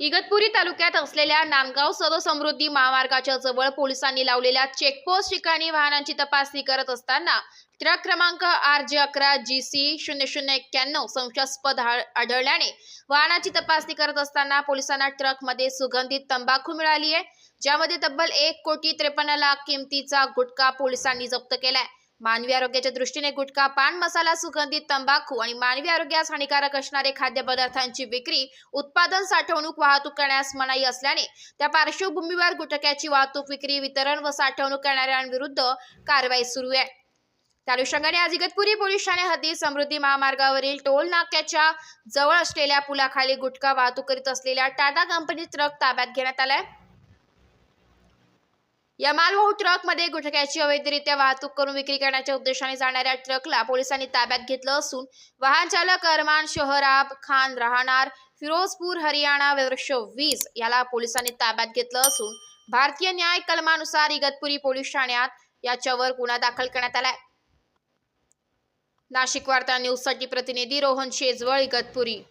इगतपुरी तालुक्यात असलेल्या नांदगाव सदसमृद्धी महामार्गाच्या जवळ पोलिसांनी लावलेल्या चेकपोस्ट ठिकाणी वाहनांची तपासणी करत असताना ट्रक क्रमांक आर जे अकरा जी सी शून्य शून्य एक्क्याण्णव संशयास्पद आढळल्याने वाहनाची तपासणी करत असताना पोलिसांना ट्रकमध्ये सुगंधित तंबाखू मिळाली आहे. ज्यामध्ये तब्बल एक कोटी त्रेपन्न लाख किमतीचा गुटखा पोलिसांनी जप्त केलाय. मानवी आरोग्याच्या दृष्टीने गुटखा पान मसाला सुगंधित तंबाखू आणि मानवी आरोग्यास हानिकारक असणारे खाद्यपदार्थांची विक्री उत्पादन साठवणूक वाहतूक करण्यास मनाई असल्याने त्या पार्श्वभूमीवर गुटख्याची वाहतूक विक्री वितरण व साठवणूक करणाऱ्यांविरुद्ध कारवाई सुरू आहे. त्या अनुषंगाने आज इगतपुरी पोलीस ठाणे हद्दीत समृद्धी महामार्गावरील टोल नाक्याच्या जवळ असलेल्या पुलाखाली गुटखा वाहतूक करीत असलेल्या टाटा कंपनी ट्रक ताब्यात घेण्यात आलाय. या मालवाहू ट्रकमध्ये गुटख्याची अवैधरित्या वाहतूक करून विक्री करण्याच्या उद्देशाने जाणाऱ्या ट्रकला पोलिसांनी ताब्यात घेतलं असून वाहन चालक अरमान शहराब खान राहणार फिरोजपूर हरियाणा वर्ष वीस याला पोलिसांनी ताब्यात घेतलं असून भारतीय न्याय कलमानुसार इगतपुरी पोलीस ठाण्यात याच्यावर गुन्हा दाखल करण्यात आलाय. नाशिक वार्ता न्यूजसाठी प्रतिनिधी रोहन शेजवळ इगतपुरी.